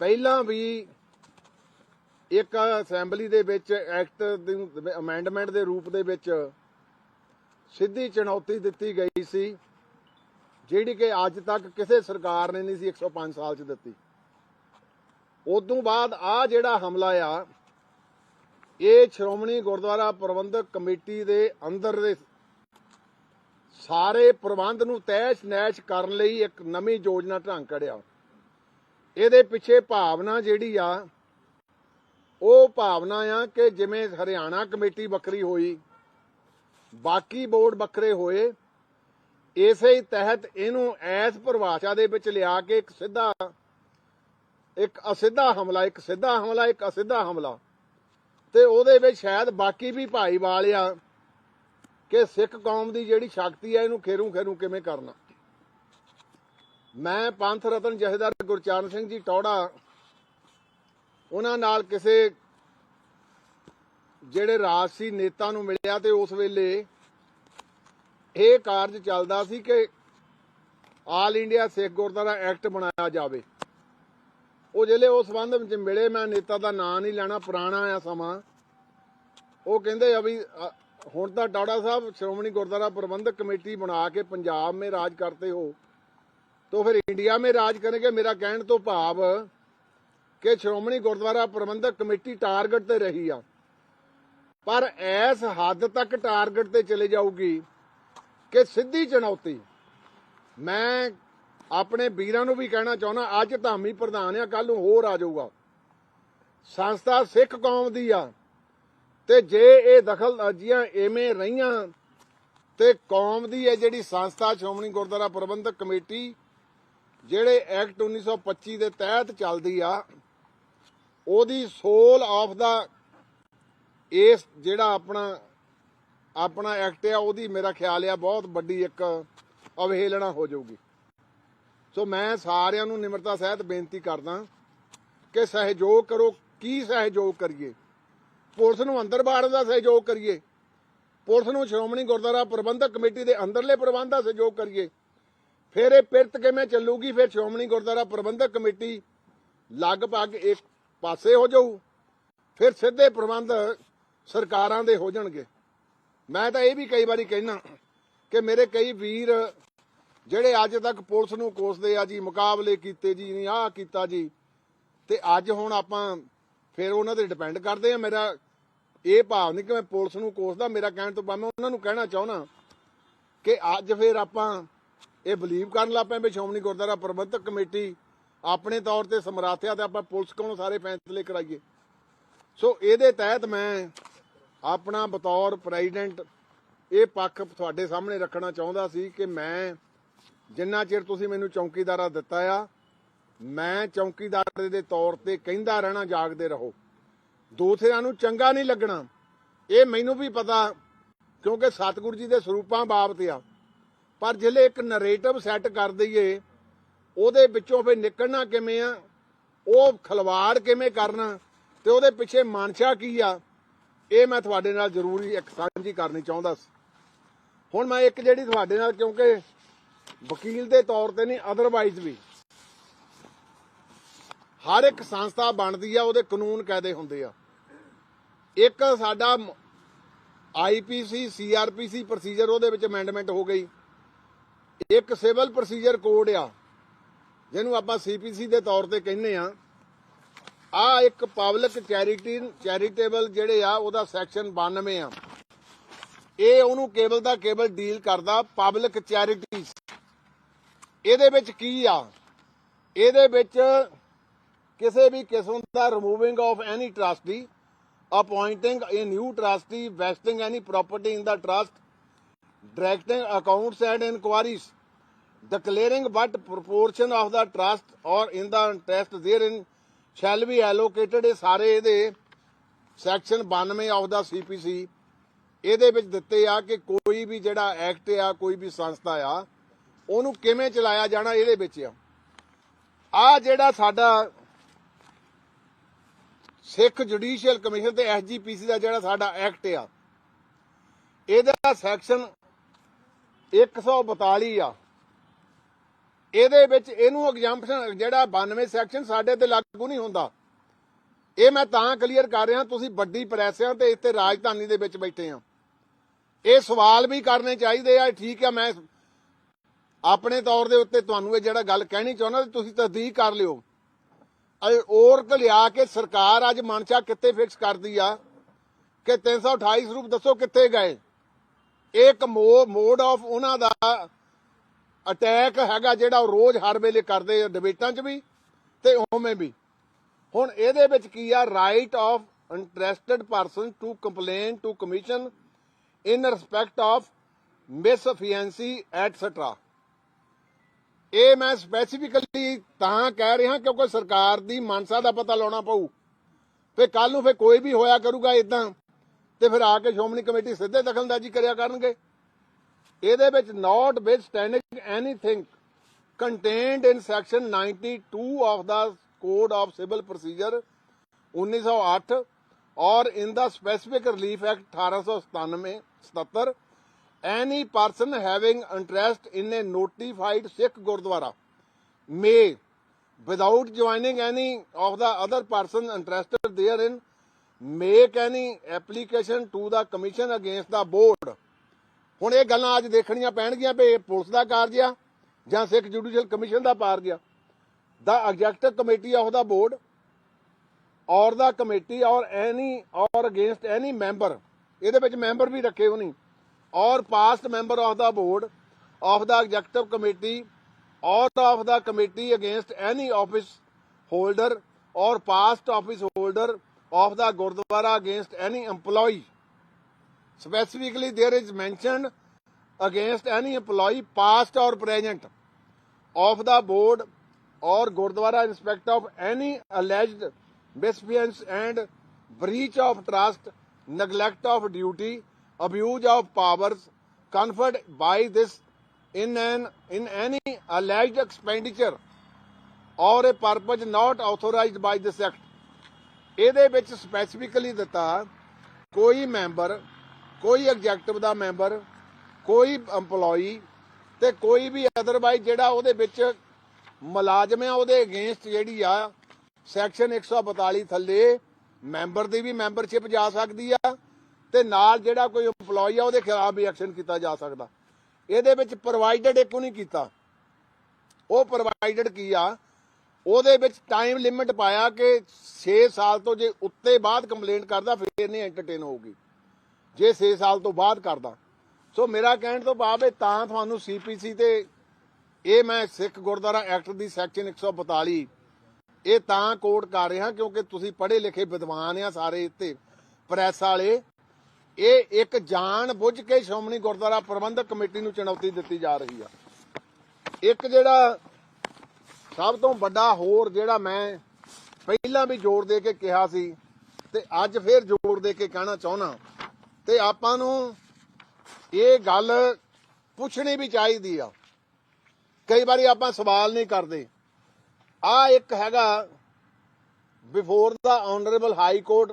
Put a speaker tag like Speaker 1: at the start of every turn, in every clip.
Speaker 1: ਪਹਿਲਾਂ ਵੀ ਇੱਕ ਅਸੈਂਬਲੀ ਦੇ ਵਿੱਚ ਐਕਟ ਦੀ ਅਮੈਂਡਮੈਂਟ ਦੇ ਰੂਪ ਦੇ ਵਿੱਚ ਸਿੱਧੀ ਚੁਣੌਤੀ ਦਿੱਤੀ ਗਈ ਸੀ, ਜਿਹੜੀ ਕਿ ਅੱਜ ਤੱਕ ਕਿਸੇ ਸਰਕਾਰ ਨੇ ਨਹੀਂ ਸੀ 105 ਸਾਲ ਚ ਦਿੱਤੀ। ਉਦੋਂ ਬਾਅਦ ਆ ਜਿਹੜਾ ਹਮਲਾ ਆ, ਇਹ ਸ਼੍ਰੋਮਣੀ ਗੁਰਦੁਆਰਾ ਪ੍ਰਬੰਧਕ ਕਮੇਟੀ ਦੇ ਅੰਦਰ ਦੇ ਸਾਰੇ ਪ੍ਰਬੰਧ ਨੂੰ ਤੈਸ਼ ਨੈਸ਼ ਕਰਨ ਲਈ ਇੱਕ ਨਵੀਂ ਯੋਜਨਾ ਢੰਗ ਕੜਿਆ ਇਹਦੇ ਪਿੱਛੇ ਭਾਵਨਾ ਜਿਹੜੀ ਆ, ਉਹ ਭਾਵਨਾ ਆ ਕਿ ਜਿਵੇਂ ਹਰਿਆਣਾ ਕਮੇਟੀ ਵੱਖਰੀ ਹੋਈ, ਬਾਕੀ ਬੋਰਡ ਵੱਖਰੇ ਹੋਏ, ਇਸੇ ਹੀ ਤਹਿਤ ਇਹਨੂੰ ਐਸ ਪਰਿਭਾਸ਼ਾ ਦੇ ਵਿੱਚ ਲਿਆ ਕੇ ਇੱਕ ਸਿੱਧਾ, ਇੱਕ ਅਸਿੱਧਾ ਹਮਲਾ, ਇੱਕ ਸਿੱਧਾ ਹਮਲਾ, ਇੱਕ ਅਸਿੱਧਾ ਹਮਲਾ। ਤੇ ਉਹਦੇ ਵਿੱਚ ਸ਼ਾਇਦ ਬਾਕੀ ਵੀ ਭਾਈਵਾਲ ਆ ਕਿ ਸਿੱਖ ਕੌਮ ਦੀ ਜਿਹੜੀ ਸ਼ਕਤੀ ਹੈ ਇਹਨੂੰ ਖੇਰੂ ਖੇਰੂ ਕਿਵੇਂ ਕਰਨਾ। ਮੈਂ ਪੰਥ ਰਤਨ ਜਥੇਦਾਰ ਗੁਰਚਰਨ ਸਿੰਘ ਜੀ ਟੌੜਾ ਉਹਨਾਂ ਨਾਲ ਕਿਸੇ ਜਿਹੜੇ ਰਾਜਸੀ ਨੇਤਾ ਨੂੰ ਮਿਲਿਆ ਤੇ ਉਸ ਵੇਲੇ ਇਹ ਕਾਰਜ ਚੱਲਦਾ ਸੀ ਕਿ all India Sikh Gurdwara act ਬਣਾਇਆ ਜਾਵੇ। ਉਹ ਜਿਹੜੇ ਉਸ ਸੰਬੰਧ ਵਿੱਚ ਮਿਲੇ, ਮੈਂ ਨੇਤਾ ਦਾ ਨਾਂ ਨਹੀਂ ਲੈਣਾ, ਪੁਰਾਣਾ ਆ ਸਮਾਂ। ਉਹ ਕਹਿੰਦੇ ਆ ਵੀ ਹੁਣ ਤਾਂ ਟਾੜਾ ਸਾਹਿਬ ਸ਼੍ਰੋਮਣੀ ਗੁਰਦੁਆਰਾ ਪ੍ਰਬੰਧਕ ਕਮੇਟੀ ਬਣਾ ਕੇ ਪੰਜਾਬ ਮੇ ਰਾਜ ਕਰਤੇ ਹੋ। तो फिर इंडिया में राज करेंगे मेरा कहने तो भाव ਕਿ ਸ਼੍ਰੋਮਣੀ ਗੁਰਦੁਆਰਾ ਪ੍ਰਬੰਧਕ ਕਮੇਟੀ ਟਾਰਗੇਟ ਤੇ ਰਹੀ ਆ ਪਰ ਇਸ ਹੱਦ ਤੱਕ ਟਾਰਗੇਟ ਤੇ ਚਲੇ ਜਾਊਗੀ ਕਿ ਸਿੱਧੀ ਚੁਣੌਤੀ ਮੈਂ ਆਪਣੇ ਵੀਰਾਂ ਨੂੰ ਵੀ ਕਹਿਣਾ ਚਾਹੁੰਦਾ ਅੱਜ ਧਾਮੀ ਪ੍ਰਧਾਨ ਆ ਕੱਲ ਨੂੰ ਹੋਰ ਆ ਜਾਊਗਾ ਸੰਸਥਾ ਸਿੱਖ ਕੌਮ ਦੀ ਆ ਤੇ ਜੇ ਇਹ ਦਖਲ ਅਜੀਆਂ ਐਵੇਂ ਰਹੀਆਂ ਤੇ ਕੌਮ ਦੀ ਹੈ ਜਿਹੜੀ ਸੰਸਥਾ ਸ਼੍ਰੋਮਣੀ ਗੁਰਦੁਆਰਾ ਪ੍ਰਬੰਧਕ ਕਮੇਟੀ ਜਿਹੜੇ ਐਕਟ 1925 ਦੇ ਤਹਿਤ ਚੱਲਦੀ ਆ, ਉਹਦੀ ਸੋਲ ਆਫ ਦਾ ਇਸ ਜਿਹੜਾ ਆਪਣਾ ਆਪਣਾ ਐਕਟ ਆ, ਉਹਦੀ ਮੇਰਾ ਖਿਆਲ ਆ ਬਹੁਤ ਵੱਡੀ ਇੱਕ ਅਵਹੇਲਣਾ ਹੋ ਜਾਊਗੀ। ਸੋ ਮੈਂ ਸਾਰਿਆਂ ਨੂੰ ਨਿਮਰਤਾ ਸਹਿਤ ਬੇਨਤੀ ਕਰਦਾ ਕਿ ਸਹਿਯੋਗ ਕਰੋ, ਕੀ ਸਹਿਯੋਗ ਕਰੀਏ? ਪੁਲਿਸ ਨੂੰ ਅੰਦਰ ਬਾੜ ਦਾ ਸਹਿਯੋਗ ਕਰੀਏ? ਪੁਲਿਸ ਨੂੰ ਸ਼੍ਰੋਮਣੀ ਗੁਰਦੁਆਰਾ ਪ੍ਰਬੰਧਕ ਕਮੇਟੀ ਦੇ ਅੰਦਰਲੇ ਪ੍ਰਬੰਧ ਦਾ ਸਹਿਯੋਗ ਕਰੀਏ? ਫਿਰ ਇਹ ਪਿਰਤ ਕਿਵੇਂ ਚੱਲੂਗੀ? ਫਿਰ ਸ਼੍ਰੋਮਣੀ ਗੁਰਦੁਆਰਾ ਪ੍ਰਬੰਧਕ ਕਮੇਟੀ ਲਗਭਗ ਇੱਕ ਪਾਸੇ ਹੋ ਜਾਊ, ਫਿਰ ਸਿੱਧੇ ਪ੍ਰਬੰਧ ਸਰਕਾਰਾਂ ਦੇ ਹੋ ਜਾਣਗੇ। ਮੈਂ ਤਾਂ ਇਹ ਵੀ ਕਈ ਵਾਰੀ ਕਹਿਣਾ ਕਿ ਮੇਰੇ ਕਈ ਵੀਰ ਜਿਹੜੇ ਅੱਜ ਤੱਕ ਪੁਲਿਸ ਨੂੰ ਕੋਸਦੇ ਆ ਜੀ, ਮੁਕਾਬਲੇ ਕੀਤੇ ਜੀ, ਨਹੀਂ, ਆਹ ਕੀਤਾ ਜੀ, ਤੇ ਅੱਜ ਹੁਣ ਆਪਾਂ ਫਿਰ ਉਹਨਾਂ ਤੇ ਡਿਪੈਂਡ ਕਰਦੇ ਆ। ਮੇਰਾ ਇਹ ਭਾਵ ਨਹੀਂ ਕਿ ਮੈਂ ਪੁਲਿਸ ਨੂੰ ਕੋਸਦਾ। ਮੇਰਾ ਕਹਿਣ ਤੋਂ ਬਾਅਦ ਮੈਂ ਉਹਨਾਂ ਨੂੰ ਕਹਿਣਾ ਚਾਹੁੰਦਾ ਕਿ ਅੱਜ ਫਿਰ ਆਪਾਂ ਇਹ ਬਲੀਵ ਕਰਨ ਲੱਗ ਪਏ ਵੀ ਸ਼੍ਰੋਮਣੀ ਗੁਰਦੁਆਰਾ ਪ੍ਰਬੰਧਕ ਕਮੇਟੀ ਆਪਣੇ ਤੌਰ ਤੇ ਸਮਰਾਥਿਆ ਤੇ ਆਪਾਂ ਪੁਲਿਸ ਕੋਲੋਂ ਸਾਰੇ ਫੈਸਲੇ ਕਰਾਈਏ। ਸੋ ਇਹਦੇ ਤਹਿਤ ਮੈਂ ਆਪਣਾ ਬਤੌਰ ਪ੍ਰੈਜ਼ੀਡੈਂਟ ਇਹ ਪੱਖ ਤੁਹਾਡੇ ਸਾਹਮਣੇ ਰੱਖਣਾ ਚਾਹੁੰਦਾ ਸੀ ਕਿ ਮੈਂ ਜਿੰਨਾ ਚਿਰ ਤੁਸੀਂ ਮੈਨੂੰ ਚੌਕੀਦਾਰਾ ਦਿੱਤਾ ਆ, ਮੈਂ ਚੌਕੀਦਾਰ ਦੇ ਤੌਰ ਤੇ ਕਹਿੰਦਾ ਰਹਿਣਾ, ਜਾਗਦੇ ਰਹੋ। ਦੂਸਰਿਆਂ ਨੂੰ ਚੰਗਾ ਨਹੀਂ ਲੱਗਣਾ। ਇਹ ਮੈਨੂੰ ਵੀ ਪਤਾ ਕਿਉਂਕਿ ਸਤਿਗੁਰੂ ਜੀ ਦੇ ਸਰੂਪਾਂ ਬਾਬਤ ਆ। ਪਰ ਜਿਹੜੇ ਇੱਕ ਨਰੇਟਿਵ ਸੈੱਟ ਕਰ ਦਈਏ, ਉਹਦੇ ਵਿੱਚੋਂ ਫਿਰ ਨਿਕਲਣਾ ਕਿਵੇਂ ਆ? ਉਹ ਖਲਵਾੜ ਕਿਵੇਂ ਕਰਨਾ? ਤੇ ਉਹਦੇ ਪਿੱਛੇ ਮਾਨਸ਼ਾ ਕੀ ਆ? ਇਹ ਮੈਂ ਤੁਹਾਡੇ ਨਾਲ ਜ਼ਰੂਰੀ ਇੱਕ ਸਾਂਝੀ ਕਰਨੀ ਚਾਹੁੰਦਾ ਸੀ। ਹੁਣ ਮੈਂ ਇੱਕ ਜਿਹੜੀ ਤੁਹਾਡੇ ਨਾਲ, ਕਿਉਂਕਿ ਵਕੀਲ ਦੇ ਤੌਰ ਤੇ ਨਹੀਂ ਅਦਰਵਾਈਜ਼ ਵੀ। ਹਰ ਇੱਕ ਸੰਸਥਾ ਬਣਦੀ ਆ, ਉਹਦੇ ਕਾਨੂੰਨ ਕਾਇਦੇ ਹੁੰਦੇ ਆ। ਇੱਕ ਸਾਡਾ ਆਈਪੀਸੀ ਸੀਆਰਪੀਸੀ ਪ੍ਰੋਸੀਜਰ ਉਹਦੇ ਵਿੱਚ ਅਮੈਂਡਮੈਂਟ ਹੋ ਗਈ। ਇੱਕ ਸਿਵਲ ਪ੍ਰੋਸੀਜਰ ਕੋਡ ਆ, ਜਿਹਨੂੰ ਆਪਾਂ ਸੀਪੀਸੀ ਦੇ ਤੌਰ ਤੇ ਕਹਿੰਦੇ ਆ। ਆ ਇੱਕ ਪਬਲਿਕ ਚੈਰਿਟੀ, ਚੈਰੀਟੇਬਲ ਜਿਹੜੇ ਆ, ਉਹਦਾ ਸੈਕਸ਼ਨ 92 ਆ। ਇਹ ਉਹਨੂੰ ਕੇਵਲ ਦਾ ਕੇਵਲ ਡੀਲ ਕਰਦਾ, ਪਬਲਿਕ ਚੈਰਿਟੀਜ਼। ਇਹਦੇ ਵਿੱਚ ਕੀ ਆ? ਇਹਦੇ ਵਿੱਚ ਕਿਸੇ ਵੀ ਕਿਸਮ ਦਾ removing of any trustee appointing a new trustee vesting any property in the trust directing accounts and inquiries. Declaring what proportion of the trust or in the interest therein shall be allocated ਇਹ ਸਾਰੇ ਇਹਦੇ section 92 of the CPC ਇਹਦੇ ਵਿੱਚ ਦਿੱਤੇ ਆ ਕਿ ਕੋਈ ਵੀ ਜਿਹੜਾ ਐਕਟ ਆ, ਕੋਈ ਵੀ ਸੰਸਥਾ ਆ, ਉਹਨੂੰ ਕਿਵੇਂ ਚਲਾਇਆ ਜਾਣਾ ਇਹਦੇ ਵਿੱਚ ਆ। ਆ ਜਿਹੜਾ ਸਾਡਾ ਸਿੱਖ ਜੁਡੀਸ਼ੀਅਲ ਕਮਿਸ਼ਨ ਤੇ ਐਸਜੀਪੀਸੀ ਦਾ ਜਿਹੜਾ ਸਾਡਾ ਐਕਟ ਆ, ਇਹਦਾ ਸੈਕਸ਼ਨ 142 ਆ। ਇਹਦੇ ਵਿੱਚ ਇਹਨੂੰ ਐਗਜ਼ੈਂਪਸ਼ਨ ਜਿਹੜਾ 92 ਸੈਕਸ਼ਨ ਸਾਡੇ ਤੇ ਲਾਗੂ ਨਹੀਂ ਹੁੰਦਾ। ਇਹ ਮੈਂ ਤਾਂ ਕਲੀਅਰ ਕਰ ਰਿਹਾ, ਤੁਸੀਂ ਵੱਡੀ ਪ੍ਰੈਸਿਆਂ ਤੇ ਇੱਥੇ ਰਾਜਧਾਨੀ ਦੇ ਵਿੱਚ ਬੈਠੇ ਆ। ਇਹ ਸਵਾਲ ਵੀ ਕਰਨੇ ਚਾਹੀਦੇ ਆ ਠੀਕ ਆ, ਮੈਂ ਆਪਣੇ ਤੌਰ ਦੇ ਉੱਤੇ ਤੁਹਾਨੂੰ ਇਹ ਜਿਹੜਾ ਗੱਲ ਕਹਿਣੀ ਚਾਹੁੰਦਾ ਤੁਸੀਂ ਤਸਦੀਕ ਕਰ ਲਿਓ। ਅਏ ਔਰਤ ਲਿਆ ਕੇ ਸਰਕਾਰ ਅੱਜ ਮਨਸ਼ਾ ਕਿੱਥੇ ਫਿਕਸ ਕਰਦੀ ਆ? ਕਿ 328 ਸਰੂਪ ਦੱਸੋ ਕਿੱਥੇ ਗਏ? ਇੱਕ ਮੋਡ ਆਫ ਉਹਨਾਂ ਦਾ ਅਟੈਕ ਹੈਗਾ ਜਿਹੜਾ ਉਹ ਰੋਜ਼ ਹਰ ਵੇਲੇ ਕਰਦੇ ਆ, ਡਿਬੇਟਾਂ 'ਚ ਵੀ ਤੇ ਉਵੇਂ ਵੀ। ਹੁਣ ਇਹਦੇ ਵਿੱਚ ਕੀ ਆ right of interested person to complain to commission in respect of misfeasance etcetera ਇਹ ਮੈਂ ਸਪੈਸੀਫਿਕਲੀ ਤਾਂ ਕਹਿ ਰਿਹਾ ਕਿਉਂਕਿ ਸਰਕਾਰ ਦੀ ਮਨਸਾ ਦਾ ਪਤਾ ਲਾਉਣਾ ਪਊ। ਫੇ ਕੱਲ ਨੂੰ ਫੇ ਕੋਈ ਵੀ ਹੋਇਆ ਕਰੂਗਾ ਇਦਾਂ ਤੇ ਫਿਰ ਆ ਕੇ ਸ਼ੋਮਨੀ ਕਮੇਟੀ ਸਿੱਧੇ ਦਖਲਅੰਦਾਜ਼ੀ ਕਰਿਆ ਕਰਨਗੇ ਇਹਦੇ ਵਿੱਚ notwithstanding anything contained in section 92 of the code of civil procedure 1908 or in the specific relief act 1897 77 any person having interest in a notified Sikh Gurdwara may without joining any of the other person interested therein make any application to the commission against the board ਹੁਣ ਇਹ ਗੱਲਾਂ ਅੱਜ ਦੇਖਣੀਆਂ ਪੈਣਗੀਆਂ ਵੀ police ਦਾ ਕਾਰਜ ਆ ਜਾਂ ਸਿੱਖ judicial commission ਦਾ ਕਾਰਜ ਆ ਦਾ ਐਗਜ਼ੈਕਟਿਵ ਕਮੇਟੀ ਆ ਉਹਦਾ ਬੋਰਡ ਔਰ ਦਾ ਕਮੇਟੀ ਔਰ ਐਨੀ ਔਰ ਅਗੇਂਸਟ ਐਨੀ ਮੈਂਬਰ ਇਹਦੇ ਵਿੱਚ ਮੈਂਬਰ ਵੀ ਰੱਖੇ ਹੋਣੀ or past member of the board of the executive committee or of the committee against any office holder or past office holder of the gurdwara against any employee. Specifically there is mentioned against any employee past or present of the board or gurdwara in respect of any alleged misfeasance and breach of trust neglect of duty abuse of powers conferred by this in an in any alleged expenditure or a purpose not authorized by this act ਇਹਦੇ ਵਿੱਚ specifically ਦਿੱਤਾ, ਕੋਈ member ਕੋਈ executive ਦਾ member ਕੋਈ EMPLOYEE ਤੇ ਕੋਈ ਵੀ otherwise ਜਿਹੜਾ ਉਹਦੇ ਵਿੱਚ ਮੁਲਾਜ਼ਮ ਆ, ਉਹਦੇ ਅਗੇਂਸਟ ਜਿਹੜੀ ਆ ਸੈਕਸ਼ਨ 142 ਥੱਲੇ ਮੈਂਬਰ ਦੀ ਵੀ ਮੈਂਬਰਸ਼ਿਪ ਜਾ ਸਕਦੀ ਆ ਤੇ ਨਾਲ ਜਿਹੜਾ ਕੋਈ EMPLOYEE ਆ, ਉਹਦੇ ਖਿਲਾਫ ਵੀ ਐਕਸ਼ਨ ਕੀਤਾ ਜਾ ਸਕਦਾ। ਇਹਦੇ ਵਿੱਚ ਪ੍ਰੋਵਾਈਡਡ ਇੱਕ ਨਹੀਂ ਕੀਤਾ। ਉਹ ਪ੍ਰੋਵਾਈਡਡ ਕੀ ਆ? ਉਹਦੇ ਵਿੱਚ ਟਾਈਮ ਲਿਮਿਟ ਪਾਇਆ ਕਿ 6 ਸਾਲ ਤੋਂ ਜੇ ਉੱਤੇ ਬਾਅਦ ਕੰਪਲੇਂਟ ਕਰਦਾ, ਫਿਰ ਨਹੀਂ ਐਂਟਰਟੇਨ ਹੋਊਗੀ। ਜੇ 6 ਸਾਲ ਤੋਂ ਬਾਅਦ ਕਰਦਾ। ਸੋ ਮੇਰਾ ਕਹਿਣ ਤੋਂ ਭਾਵ ਹੈ, ਤਾਂ ਤੁਹਾਨੂੰ ਸੀਪੀਸੀ ਤੇ ਇਹ ਮੈਂ ਸਿੱਖ ਗੁਰਦੁਆਰਾ ਐਕਟ ਦੀ ਸੈਕਸ਼ਨ 142 ਇਹ ਤਾਂ ਕੋਟ ਕਰ ਰਿਹਾ ਕਿਉਂਕਿ ਤੁਸੀਂ ਪੜ੍ਹੇ ਲਿਖੇ ਵਿਦਵਾਨ ਆ ਸਾਰੇ ਇੱਥੇ ਪ੍ਰੈਸ ਵਾਲੇ। ਇਹ ਇੱਕ ਜਾਣ ਬੁੱਝ ਕੇ ਸ਼੍ਰੋਮਣੀ ਗੁਰਦੁਆਰਾ ਪ੍ਰਬੰਧਕ ਕਮੇਟੀ ਨੂੰ ਚੁਣੌਤੀ ਦਿੱਤੀ ਜਾ ਰਹੀ ਆ। ਇੱਕ ਜਿਹੜਾ ਸਭ ਤੋਂ ਵੱਡਾ ਹੋਰ ਜਿਹੜਾ ਮੈਂ ਪਹਿਲਾਂ ਵੀ ਜ਼ੋਰ ਦੇ ਕੇ ਕਿਹਾ ਸੀ ਤੇ ਅੱਜ ਫੇਰ ਜ਼ੋਰ ਦੇ ਕੇ ਕਹਿਣਾ ਚਾਹੁੰਦਾ ਤੇ ਆਪਾਂ ਨੂੰ ਇਹ ਗੱਲ ਪੁੱਛਣੀ ਵੀ ਚਾਹੀਦੀ ਆ। ਕਈ ਵਾਰੀ ਆਪਾਂ ਸਵਾਲ ਨਹੀਂ ਕਰਦੇ। ਆ ਇੱਕ ਹੈਗਾ before the honourable high court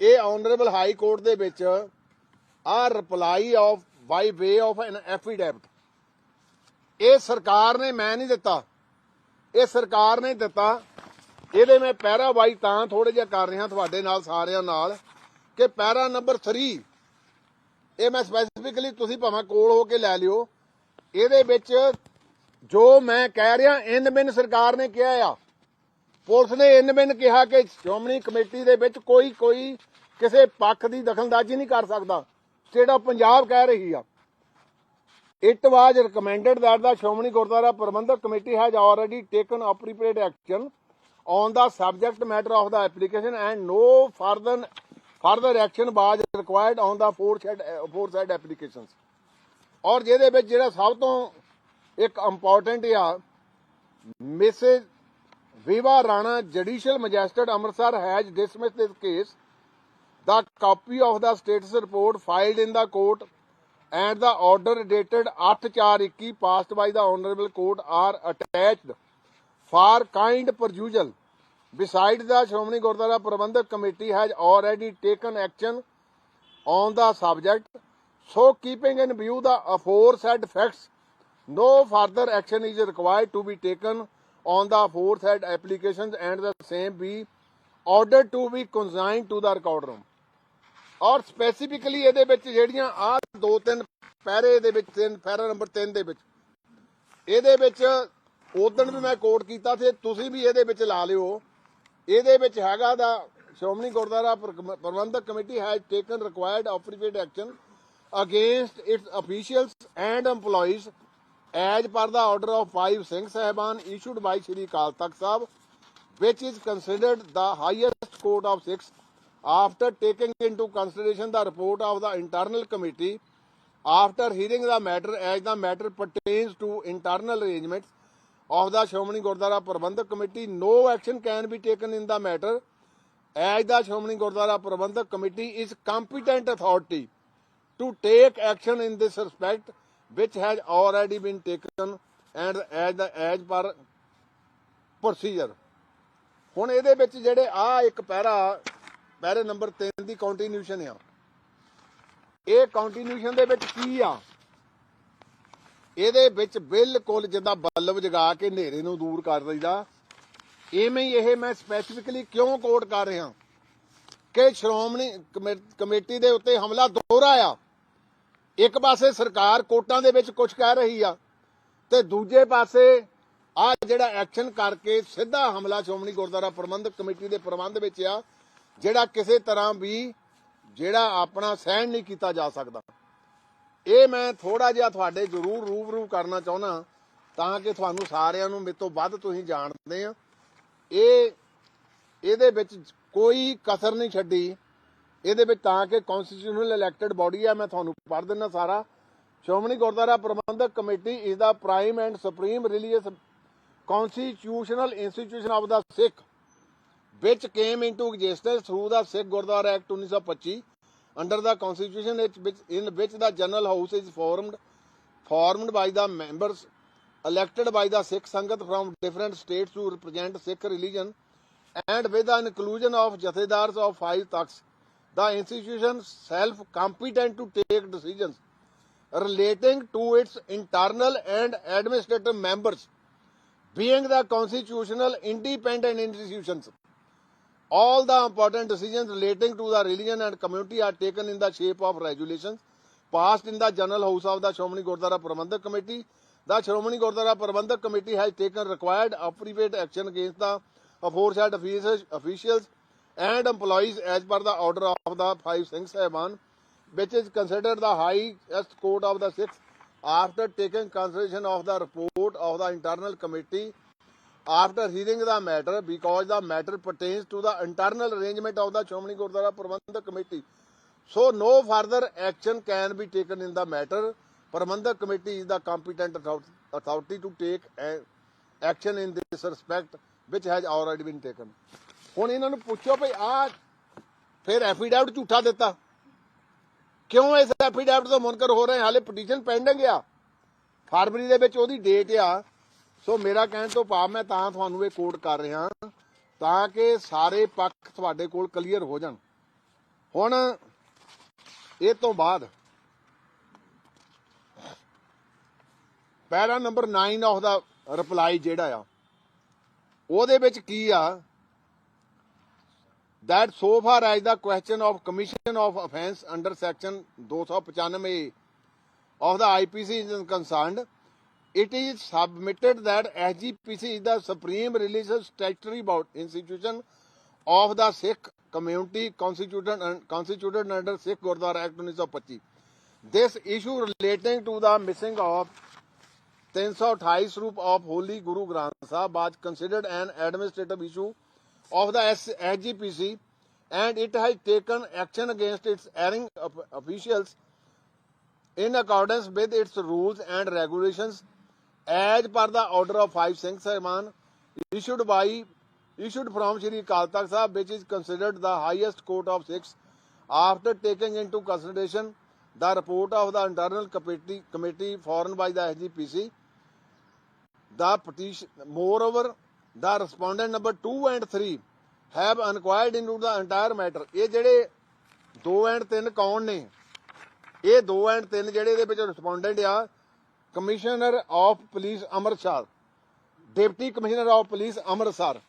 Speaker 1: ਇਹ ਆਨਰੇਬਲ ਹਾਈ ਕੋਰਟ ਦੇ ਵਿੱਚ ਆ reply of by way of an affidavit ਇਹ ਸਰਕਾਰ ਨੇ ਮੈਂ ਨਹੀਂ ਦਿੱਤਾ। ਇਹ ਸਰਕਾਰ ਨੇ ਦਿੱਤਾ। ਇਹਦੇ ਮੈਂ ਪੈਰਾ ਬਾਈ ਤਾਂ ਥੋੜੇ ਜਿਹਾ ਕਰ ਰਿਹਾ ਤੁਹਾਡੇ ਨਾਲ, ਸਾਰਿਆਂ ਨਾਲ, ਕਿ ਪੈਰਾ ਨੰਬਰ 3 ਇਹ ਮੈਂ ਸਪੈਸੀਫਿਕਲੀ ਤੁਸੀਂ ਭਾਵੇਂ ਕੋਲ ਹੋ ਕੇ ਲੈ ਲਿਓ। ਇਹਦੇ ਵਿੱਚ ਜੋ ਮੈਂ ਕਹਿ ਰਿਹਾ ਇਨ ਬਿਨ ਸਰਕਾਰ ਨੇ ਕਿਹਾ ਆ। ਪੁਲਿਸ ਨੇ ਇਨ ਬਿਨ ਕਿਹਾ ਕਿ ਸ਼੍ਰੋਮਣੀ ਕਮੇਟੀ ਦੇ ਵਿੱਚ ਕੋਈ ਕੋਈ ਕਿਸੇ ਪੱਖ ਦੀ ਦਖਲਅੰਦਾਜ਼ੀ ਨਹੀਂ ਕਰ ਸਕਦਾ, ਜਿਹੜਾ ਪੰਜਾਬ ਕਹਿ ਰਹੀ ਆ। It was recommended that the Shomani Gurdwara Prabandhak Committee has already taken appropriate action on the subject matter of the application and no further further action was required on the aforesaid aforesaid applications. ਔਰ ਜਿਹਦੇ ਵਿੱਚ ਜਿਹੜਾ ਸਭ ਤੋਂ ਇੱਕ important ਆ Mrs Viva Rana judicial magistrate Amritsar has dismissed this case the copy of the status report filed in the court and the order dated 8/4/21 passed by the honorable court are attached for kind perusal. Besides, the Shomani Gurdwara Prabandhak Committee has already taken action on the subject. So, keeping in view the aforesaid facts, no further action is required to be taken on the aforesaid applications and the same be ordered to be consigned to the record room ਔਰ specifically ਇਹਦੇ ਵਿੱਚ ਜਿਹੜੀਆਂ ਆ ਦੋ ਤਿੰਨ ਪੈਰੇ ਦੇ ਵਿੱਚ, ਤਿੰਨ ਪੈਰਾ ਨੰਬਰ 3 ਦੇ ਵਿੱਚ। ਇਹਦੇ ਵਿੱਚ ਉਦੋਂ ਵੀ ਮੈਂ ਕੋਟ ਕੀਤਾ ਸੀ, ਤੁਸੀਂ ਵੀ ਇਹਦੇ ਵਿੱਚ ਲਾ ਲਿਓ। ਇਹਦੇ ਵਿੱਚ ਹੈਗਾ the Shiromani Gurdwara Prabandhak committee has taken required appropriate action against its officials and EMPLOYEES as per the order of 5 Singh ਸਹਿਬਾਨ issued by Shri Akal Takht Sahib which is considered the highest court of six after taking into consideration the report of the internal committee after hearing the matter as the matter pertains to internal arrangements of the Shomani Gurdwara Prabandhak Committee no action can be taken in the matter as the Shomani Gurdwara Prabandhak Committee is competent authority to take action in this respect which has already been taken and as the as per procedure ਹੁਣ ਇਹਦੇ ਵਿੱਚ ਜਿਹੜੇ ਆ ਇੱਕ ਪੈਰਾ ਪੈਰੇ number 3 ਦੀ continuation ਆ। ਇਹ continuation ਦੇ ਵਿੱਚ ਕੀ ਆ? ਇਹਦੇ ਵਿੱਚ ਬਿਲਕੁਲ ਜਿੱਦਾਂ ਬਲਬ ਜਗਾ ਕੇ ਹਨੇਰੇ ਨੂੰ ਦੂਰ ਕਰ ਦਈਦਾ। ਐਵੇਂ ਹੀ ਇਹ ਮੈਂ ਸਪੈਸੀਫਿਕਲੀ ਕਿਉਂ ਕੋਟ ਕਰ ਰਿਹਾ? ਕਿ ਸ਼੍ਰੋਮਣੀ ਕਮੇਟੀ ਦੇ ਉੱਤੇ ਹਮਲਾ ਦੋਹਰਾ ਆ। ਇੱਕ ਪਾਸੇ ਸਰਕਾਰ ਕੋਟਾਂ ਦੇ ਵਿੱਚ ਕੁਝ ਕਹਿ ਰਹੀ ਆ ਤੇ ਦੂਜੇ ਪਾਸੇ ਆ ਜਿਹੜਾ ਐਕਸ਼ਨ ਕਰਕੇ ਸਿੱਧਾ ਹਮਲਾ ਸ਼੍ਰੋਮਣੀ ਗੁਰਦੁਆਰਾ ਪ੍ਰਬੰਧਕ ਕਮੇਟੀ ਦੇ ਪ੍ਰਬੰਧ ਵਿੱਚ ਆ। ਜਿਹੜਾ ਕਿਸੇ ਤਰ੍ਹਾਂ ਵੀ ਜਿਹੜਾ ਆਪਣਾ ਸਹਿਣ ਨਹੀਂ ਕੀਤਾ ਜਾ ਸਕਦਾ। ਇਹ ਮੈਂ ਥੋੜਾ ਜਿਹਾ ਤੁਹਾਡੇ ਜ਼ਰੂਰ ਰੂਬਰੂ ਕਰਨਾ ਚਾਹੁੰਦਾ ਤਾਂ ਕਿ ਤੁਹਾਨੂੰ ਸਾਰਿਆਂ ਨੂੰ ਮੇਰੇ ਤੋਂ ਵੱਧ ਤੁਸੀਂ ਜਾਣਦੇ ਆ ਇਹ, ਇਹਦੇ ਵਿੱਚ ਕੋਈ ਕਸਰ ਨਹੀਂ ਛੱਡੀ। ਇਹਦੇ ਵਿੱਚ ਤਾਂ ਕਿ ਕਨਸਟੀਟਿਊਸ਼ਨਲ ਇਲੈਕਟਡ ਬਾਡੀ ਆ, ਮੈਂ ਤੁਹਾਨੂੰ ਪੜ੍ਹ ਦਿੰਦਾ ਸਾਰਾ। Shiromani Gurdwara Prabandhak committee is the prime and supreme religious constitutional institution of the Sikh which came into existence through the Sikh Gurdwara Act 1925 under the constitution it- which- in which the general house is formed formed by the members elected by the Sikh Sangat from different states to represent Sikh religion and with the inclusion of jathedars of five takhts the institution self competent to take decisions relating to its internal and administrative members being the constitutional independent institutions. All the important decisions relating to the religion and community are taken in the shape of regulations passed in the General House of the Shomani Gurdwara Prabandhak Committee. The Shomani Gurdwara Prabandhak Committee has taken required appropriate action against the aforesaid officials, officials and employees as per the order of the five Singh Sahiban, which is considered the highest court of the six after taking consideration of the report of the internal committee after hearing the matter because the matter pertains to the internal arrangement of the Shomani Gurdwara Prabandhak Committee. So no further action can be taken in the matter. Prabandhak Committee is the competent author- authority to take a- action in this respect which has already been taken. ਹੁਣ ਇਹਨਾਂ ਨੂੰ ਪੁੱਛੋ ਭਈ ਆ ਫਿਰ affidavit ਝੂਠਾ ਦਿੱਤਾ ਕਿਉਂ ਇਸ ਐਫੀਡੈਵਿਟ ਤੋਂ ਮੁਨਕਰ ਹੋ ਰਹੇ ਹਾਲੇ ਪਟੀਸ਼ਨ ਪੈਂਡਿੰਗ ਆ ਫਰਵਰੀ ਦੇ ਵਿੱਚ ਉਹਦੀ ਡੇਟ ਆ ਸੋ ਮੇਰਾ ਕਹਿਣ ਤੋਂ ਭਾਵ ਮੈਂ ਤਾਂ ਤੁਹਾਨੂੰ ਇਹ ਕੋਡ ਕਰ ਰਿਹਾ ਤਾਂ ਕਿ ਸਾਰੇ ਪੱਖ ਤੁਹਾਡੇ ਕੋਲ ਕਲੀਅਰ ਹੋ ਜਾਣ ਹੁਣ ਇਹ ਤੋਂ ਬਾਅਦ para number 9 of the reply ਜਿਹੜਾ ਆ ਉਹਦੇ ਵਿੱਚ ਕੀ ਆ that so far as the question of commission of offence under section 295 of the IPC is concerned, it is submitted that SGPC is the supreme religious statutory board institution of the Sikh community constituted, and constituted under Sikh Gurdwara Act 1925. This issue relating to the missing of 328 रूप of Holy Guru Granth Sahib considered an administrative issue of the SGPC and it has taken action against its erring of- officials in accordance with its rules and regulations as per the order of five Singh Sahman issued by issued from Shri Akal Takht Sahib which is considered the highest court of Sikhs after taking into consideration the report of the internal committee, committee formed by the SGPC the petition moreover the respondent number 2 and 3 have inquired into the entire matter ਇਹ ਜਿਹੜੇ 2 and 3 ਕੌਣ ਨੇ ਇਹ 2 and 3 ਜਿਹੜੇ ਇਹਦੇ ਵਿੱਚ respondent ਆ commissioner of police Amritsar deputy commissioner of police Amritsar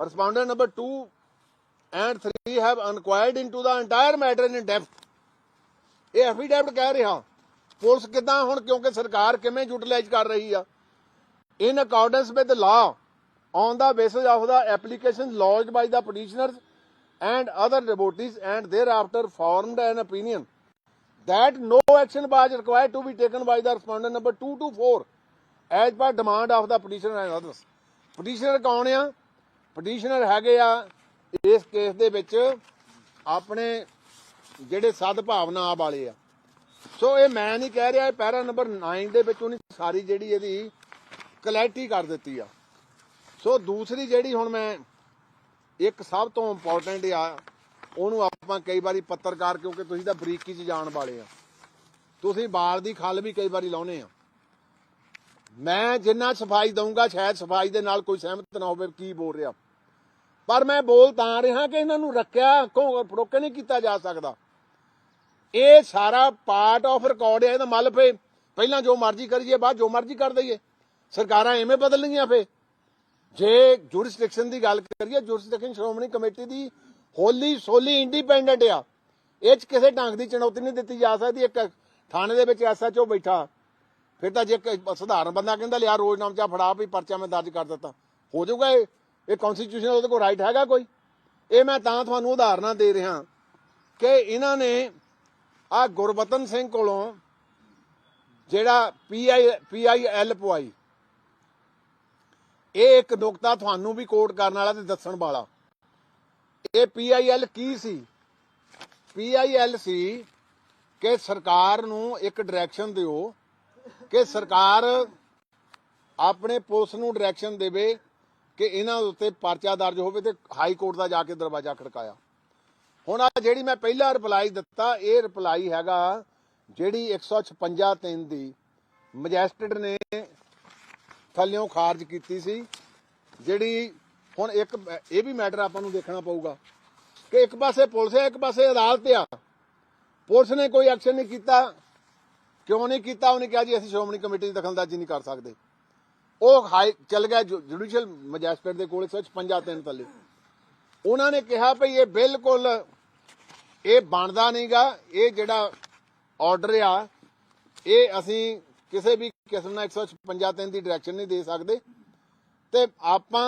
Speaker 1: respondent number 2 and 3 have inquired into the entire matter in depth ਇਹ ਐਫੀਡੈਵਿਟ ਕਹਿ ਰਿਹਾ ਪੁਲਿਸ ਕਿਦਾਂ ਹੁਣ ਕਿਉਂਕਿ ਸਰਕਾਰ ਕਿਵੇਂ ਯੂਟਿਲਾਈਜ਼ ਕਰ ਰਹੀ ਆ in accordance with law on the basis of the application lodged by the petitioners and other devotees and thereafter formed an opinion that no action was required to be taken by the respondent number 2 to 4 as per demand of the petitioner and others petitioner ਕੌਣ ਆ petitioner ਹੈਗੇ ਆ ਇਸ case ਦੇ ਵਿੱਚ ਆਪਣੇ ਜਿਹੜੇ ਸਦ ਭਾਵਨਾ ਵਾਲੇ ਆ ਸੋ ਇਹ ਮੈਂ ਨਹੀਂ ਕਹਿ ਰਿਹਾ ਇਹ ਪੈਰਾ ਨੰਬਰ 9 ਦੇ ਵਿੱਚ ਉਹਨੇ ਸਾਰੀ ਜਿਹੜੀ ਇਹਦੀ ਕਲੈਰਿਟੀ ਕਰ ਦਿੱਤੀ ਆ ਸੋ ਦੂਸਰੀ ਜਿਹੜੀ ਹੁਣ ਮੈਂ ਇੱਕ ਸਭ ਤੋਂ ਇੰਪੋਰਟੈਂਟ ਆ ਉਹਨੂੰ ਆਪਾਂ ਕਈ ਵਾਰੀ ਪੱਤਰਕਾਰ, ਕਿਉਂਕਿ ਤੁਸੀਂ ਤਾਂ ਬਰੀਕੀ 'ਚ ਜਾਣ ਵਾਲੇ ਆ। ਤੁਸੀਂ ਬਾਲ ਦੀ ਖੱਲ ਵੀ ਕਈ ਵਾਰੀ ਲਾਉਨੇ ਆ। ਮੈਂ ਜਿੰਨਾ ਸਫ਼ਾਈ ਦਊਂਗਾ, ਸ਼ਾਇਦ ਸਫ਼ਾਈ ਦੇ ਨਾਲ ਕੋਈ ਸਹਿਮਤ ਨਾ ਹੋਵੇ ਕੀ ਬੋਲ ਰਿਹਾ। ਪਰ ਮੈਂ ਬੋਲ ਤਾਂ ਰਿਹਾ ਕਿ ਇਹਨਾਂ ਨੂੰ ਰੱਖਿਆ ਕਿਉਂ ਨਹੀਂ ਕੀਤਾ ਜਾ ਸਕਦਾ। ਇਹ ਸਾਰਾ ਪਾਰਟ ਆਫ ਰਿਕਾਰਡ ਹੈ ਇਹਦਾ ਮਤਲਬ ਫੇ। ਪਹਿਲਾਂ ਜੋ ਮਰਜ਼ੀ ਕਰੀਏ, ਬਾਅਦ ਜੋ ਮਰਜ਼ੀ ਕਰ ਦਈਏ। ਸਰਕਾਰਾਂ ਐਵੇਂ ਬਦਲਣਗੀਆਂ ਫੇ। ਜੇ ਜੁਰਿਸਡਿਕਸ਼ਨ ਦੀ ਗੱਲ ਕਰੀਏ ਜੁਰਿਸਡਿਕਸ਼ਨ ਸ਼੍ਰੋਮਣੀ ਕਮੇਟੀ ਦੀ ਹੋਲੀ ਸੋਲੀ ਇੰਡੀਪੈਂਡੈਂਟ ਆ। ਇਹ ਚ ਕਿਸੇ ਢੰਗ ਦੀ ਚੁਣੌਤੀ ਨਹੀਂ ਦਿੱਤੀ ਜਾ ਸਕਦੀ। ਇੱਕ ਥਾਣੇ ਦੇ ਵਿੱਚ ਐਸਐਚਓ ਬੈਠਾ। ਫਿਰ ਤਾਂ ਜੇ ਇੱਕ ਸਧਾਰਨ ਬੰਦਾ ਕਹਿੰਦਾ ਲਿਆ ਰੋਜ਼ ਨਾਮਚਾ ਫੜਾ ਵੀ ਪਰਚਾ ਮੈਂ ਦਰਜ ਕਰ ਦਿੱਤਾ। ਹੋ ਜਾਊਗਾ ਇਹ। ਇਹ ਕਨਸਟੀਟਿਊਸ਼ਨ ਉਹਦੇ ਕੋਲ ਰਾਈਟ ਹੈਗਾ ਕੋਈ? ਇਹ ਮੈਂ ਤਾਂ ਤੁਹਾਨੂੰ ਉਦਾਹਰਨਾਂ ਦੇ ਰਿਹਾ ਕਿ ਇਹਨਾਂ ਨੇ ਆ ਗੁਰਬਤਨ ਸਿੰਘ ਕੋਲੋਂ ਜਿਹੜਾ ਪੀਆਈ ਪੀਆਈਐਲ ਪਵਾਈ। ਇਹ ਇੱਕ ਨੁਕਤਾ ਤੁਹਾਨੂੰ ਵੀ ਕੋਟ ਕਰਨ ਵਾਲਾ ਤੇ ਦੱਸਣ ਵਾਲਾ। ਇਹ ਪੀਆਈਐਲ ਕੀ ਸੀ? ਪੀਆਈਐਲ ਸੀ ਕਿ ਸਰਕਾਰ ਨੂੰ ਇੱਕ ਡਾਇਰੈਕਸ਼ਨ ਦਿਓ ਕਿ ਸਰਕਾਰ ਆਪਣੇ ਪੁਲਿਸ ਨੂੰ ਡਾਇਰੈਕਸ਼ਨ ਦੇਵੇ ਕਿ ਇਹਨਾਂ ਉੱਤੇ ਪਰਚਾ ਦਰਜ ਹੋਵੇ ਤੇ ਹਾਈ ਕੋਰਟ ਦਾ ਜਾ ਕੇ ਦਰਵਾਜ਼ਾ ਖੜਕਾਇਆ। ਹੁਣ ਆ ਜਿਹੜੀ ਮੈਂ ਪਹਿਲਾ ਰਿਪਲਾਈ ਦਿੱਤਾ, ਇਹ ਰਿਪਲਾਈ ਹੈਗਾ ਜਿਹੜੀ 156 3 ਦੀ ਮੈਜਿਸਟਰੇਟ ਨੇ ਥੱਲਿਓਂ ਖਾਰਜ ਕੀਤੀ ਸੀ, ਜਿਹੜੀ ਹੁਣ ਇੱਕ, ਇਹ ਵੀ ਮੈਟਰ ਆਪਾਂ ਨੂੰ ਦੇਖਣਾ ਪਊਗਾ ਕਿ ਇੱਕ ਪਾਸੇ ਪੁਲਿਸ ਹੈ, ਇੱਕ ਪਾਸੇ ਅਦਾਲਤ ਆ। ਪੁਲਿਸ ਨੇ ਕੋਈ ਐਕਸ਼ਨ ਨਹੀਂ ਕੀਤਾ। ਕਿਉਂ ਨਹੀਂ ਕੀਤਾ? ਉਹਨੇ ਕਿਹਾ ਜੀ, ਅਸੀਂ ਸ਼੍ਰੋਮਣੀ ਕਮੇਟੀ ਦੀ ਦਖਲਅੰਦਾਜ਼ੀ ਨਹੀਂ ਕਰ ਸਕਦੇ। ਉਹ ਹਾਈ, ਚੱਲ ਗਿਆ ਜੁਡੀਸ਼ੀਅਲ ਮੈਜਿਸਟਰੇਟ ਦੇ ਕੋਲ 156 ਤਿੰਨ ਥੱਲੇ। ਉਹਨਾਂ ਨੇ ਕਿਹਾ ਭਈ ਇਹ ਬਿਲਕੁਲ, ਇਹ ਬਣਦਾ ਨਹੀਂਗਾ। ਇਹ ਜਿਹੜਾ ਆਰਡਰ ਆ, ਇਹ ਅਸੀਂ ਕਿਸੇ ਵੀ ਕਿਸਮ ਨਾਲ 156 ਤਿੰਨ ਦੀ ਡਾਇਰੈਕਸ਼ਨ ਨਹੀਂ ਦੇ ਸਕਦੇ। ਤੇ ਆਪਾਂ